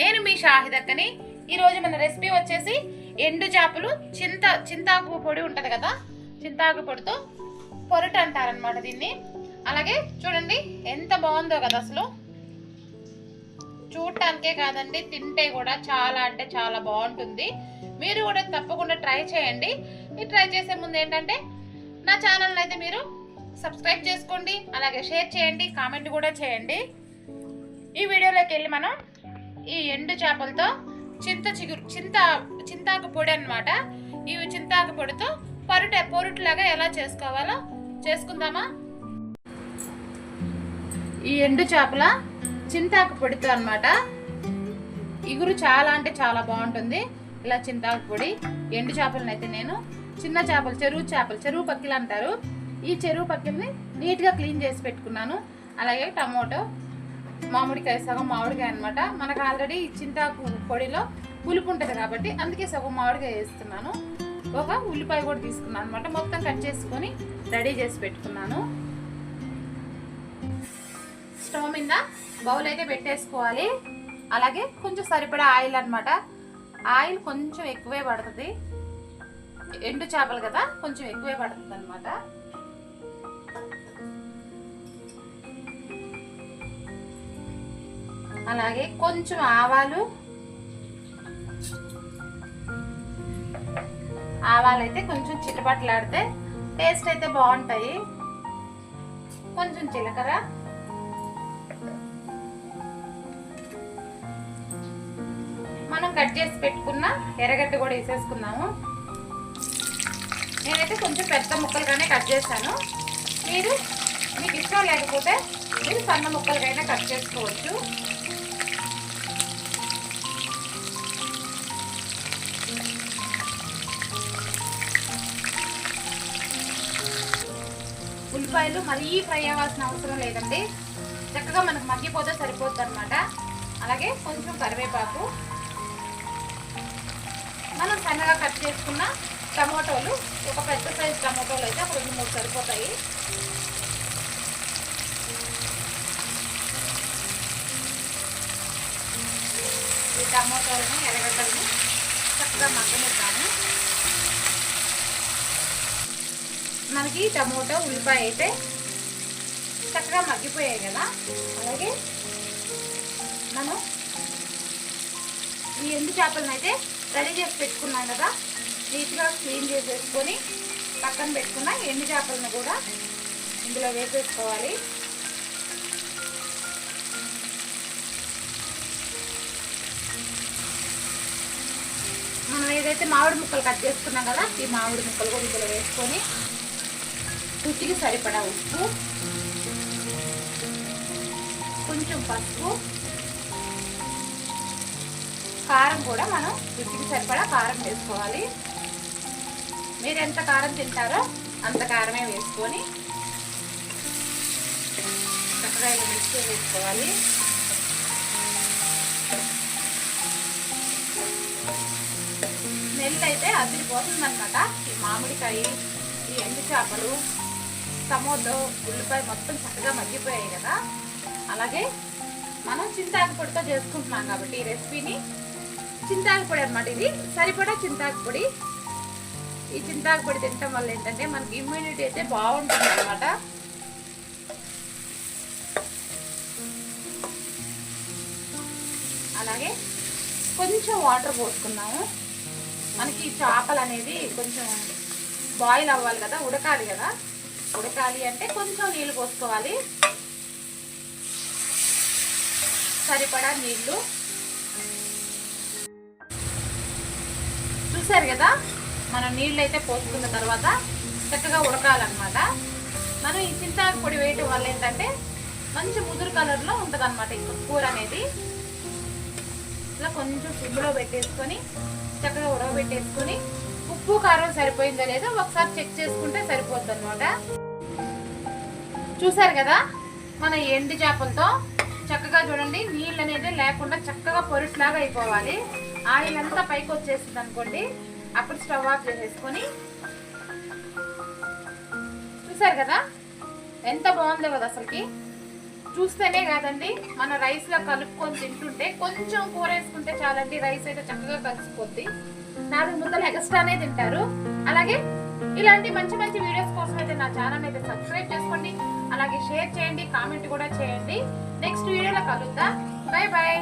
నేను మీ షాహిదక్కని. ఈరోజు మన రెసిపీ వచ్చేసి ఎండు చేపలు చింత చింతాకు పొడి ఉంటుంది కదా? చింతాకు పొడితో పొరట అంటారనమాట దీన్ని. అలాగే చూడండి ఎంత బాగుందో కదా అసలు. చూడటానికే కాదండి తింటే కూడా చాలా అంటే చాలా బాగుంటుంది. మీరు కూడా తప్పకుండా ట్రై చేయండి. ఈ ట్రై చేసే ముందు ఏంటంటే నా ఛానల్ అయితే మీరు సబ్స్క్రైబ్ చేసుకోండి అలాగే షేర్ చేయండి కామెంట్ కూడా చేయండి. ఈ వీడియోలోకి వెళ్ళి మనం ఈ ఎండు చేపలతో చింత చిగురు చింత చింతాకు పొడి అనమాట ఇవి చింతాకు పొడితో పరుట పొరుట్లాగా ఎలా చేసుకోవాలో చేసుకుందామా? ఈ ఎండు చేపల చింతాకు పొడితో అన్నమాట. ఇగురు చాలా అంటే చాలా బాగుంటుంది. ఇలా చింతాకు పొడి ఎండు చేపలను అయితే నేను చిన్న చేపలు చెరువు చేపలు చెరువు పక్కిలు అంటారు. ఈ చెరువు పక్కిల్ని నీట్గా క్లీన్ చేసి పెట్టుకున్నాను. అలాగే టమోటో మామిడికాయ సగం మామిడికాయ అనమాట మనకు ఆల్రెడీ చింతాకు పొడిలో పులుపు ఉంటుంది కాబట్టి అందుకే సగం మామిడికాయ వేస్తున్నాను. ఒక ఉల్లిపాయ కూడా తీసుకున్నాను అనమాట మొత్తం కట్ చేసుకొని రెడీ చేసి పెట్టుకున్నాను. స్టవ్ మీద బౌల్ అయితే పెట్టేసుకోవాలి. అలాగే కొంచెం సరిపడా ఆయిల్ అనమాట ఆయిల్ కొంచెం ఎక్కువే పడుతుంది. ఎండు చేపలు కదా కొంచెం ఎక్కువే పడుతుంది అనమాట అలాగే కొంచెం ఆవాలు. ఆవాలు అయితే కొంచెం చిటపట్లాడితే టేస్ట్ అయితే బాగుంటాయి. కొంచెం జీలకర్ర. మనం కట్ చేసి పెట్టుకున్న ఎర్రగడ్డ కూడా వేసేసుకున్నాము నేనైతే కొంచెం పెద్ద ముక్కలుగానే కట్ చేశాను. మీరు మీకు ఇష్టం లేకపోతే మీరు సన్న ముక్కలుగైనా కట్ చేసుకోవచ్చు. ఉల్లిపాయలు మరీ ఫ్రై అవ్వాల్సిన అవసరం లేదండి. చక్కగా మనకు మగ్గిపోతే సరిపోద్ది అనమాట అలాగే కొంచెం కరివేపాకు. మనం సన్నగా కట్ చేసుకున్న టమోటోలు ఒక పెద్ద సైజు టమోటోలు అయితే ఒక రెండు మూడు సరిపోతాయి. ఈ టమోటాలని ఎర్రగడ్డల్ని చక్కగా మగ్గనిద్దాము. మనకి టమోటా ఉల్లిపాయ అయితే చక్కగా మగ్గిపోయాయి కదా. అలాగే మనం ఈ ఎండు చేపలను అయితే రెడీ చేసి పెట్టుకున్నాం కదా. నీట్గా క్లీన్ చేసేసుకొని పక్కన పెట్టుకున్న ఎండు చేపలను కూడా ఇందులో వేసేసుకోవాలి. మనం ఏదైతే మామిడి ముక్కలు కట్ చేసుకున్నాం కదా ఈ మామిడి ముక్కలు కూడా ఇందులో వేసుకొని రుచికి సరిపడా ఉప్పు కొంచెం పసుపు కారం కూడా మనం రుచికి సరిపడా కారం వేసుకోవాలి. మీరు ఎంత కారం తింటారో అంత కారమే వేసుకొని చక్కగా ఇలా మిక్స్ వేసుకోవాలి స్మెల్ అయితే అదిరిపోతుంది అనమాట ఈ మామిడికాయ ఈ ఎండు చేపలు టమోటో ఉల్లిపాయ మొత్తం చక్కగా మగ్గిపోయాయి కదా. అలాగే మనం చింతాకు పొడితో చేసుకుంటున్నాం కాబట్టి ఈ రెసిపీని. చింతాకు పొడి అనమాట ఇది. సరిపడా చింతాకు పొడి. ఈ చింతాకు పొడి తినటం వల్ల ఏంటంటే మనకి ఇమ్యూనిటీ అయితే బాగుంటుంది అనమాట అలాగే కొంచెం వాటర్ పోసుకున్నాము. మనకి చేపలు అనేది కొంచెం బాయిల్ అవ్వాలి కదా ఉడకాలి కదా. ఉడకాలి అంటే కొంచెం నీళ్ళు పోసుకోవాలి. సరిపడా నీళ్ళు. చూసారు కదా? మనం నీళ్ళు అయితే పోసుకున్న తర్వాత చక్కగా ఉడకాలన్నమాట. మనం ఈ చింతాకు పొడి వేయటం వల్ల ఏంటంటే మంచి ముదురు కలర్లో ఉంటుంది అనమాట ఈ కూర అనేది. ఇలా కొంచెం సిమ్లో పెట్టేసుకొని చక్కగా ఉడకబెట్టేసుకొని ఉప్పు కారం సరిపోయిందో లేదో ఒకసారి చెక్ చేసుకుంటే సరిపోద్ది అనమాట చూసారు కదా? మన ఎండు చేపలతో చక్కగా చూడండి నీళ్ళు అనేది లేకుండా చక్కగా పొరుట్లాగా అయిపోవాలి. ఆయిల్ అంతా పైకి వచ్చేస్తుంది అనుకోండి అప్పుడు స్టవ్ ఆఫ్ చేసేసుకొని చూసారు కదా? ఎంత బాగుందో కదా అసలుకి. చూస్తేనే కాదండి మన రైస్లో కలుపుకొని తింటుంటే కొంచెం కూర వేసుకుంటే చాలండి రైస్ అయితే చక్కగా కలిసిపోద్ది. నాలుగు ముద్దలు ఎక్స్ట్రానే తింటారు. అలాగే ఇలాంటి మంచి మంచి వీడియోస్ కోసం అయితే నా ఛానల్ అయితే సబ్స్క్రైబ్ చేసుకోండి. అలాగే షేర్ చేయండి కామెంట్ కూడా చేయండి. నెక్స్ట్ వీడియోలో కలుద్దాం. Bye bye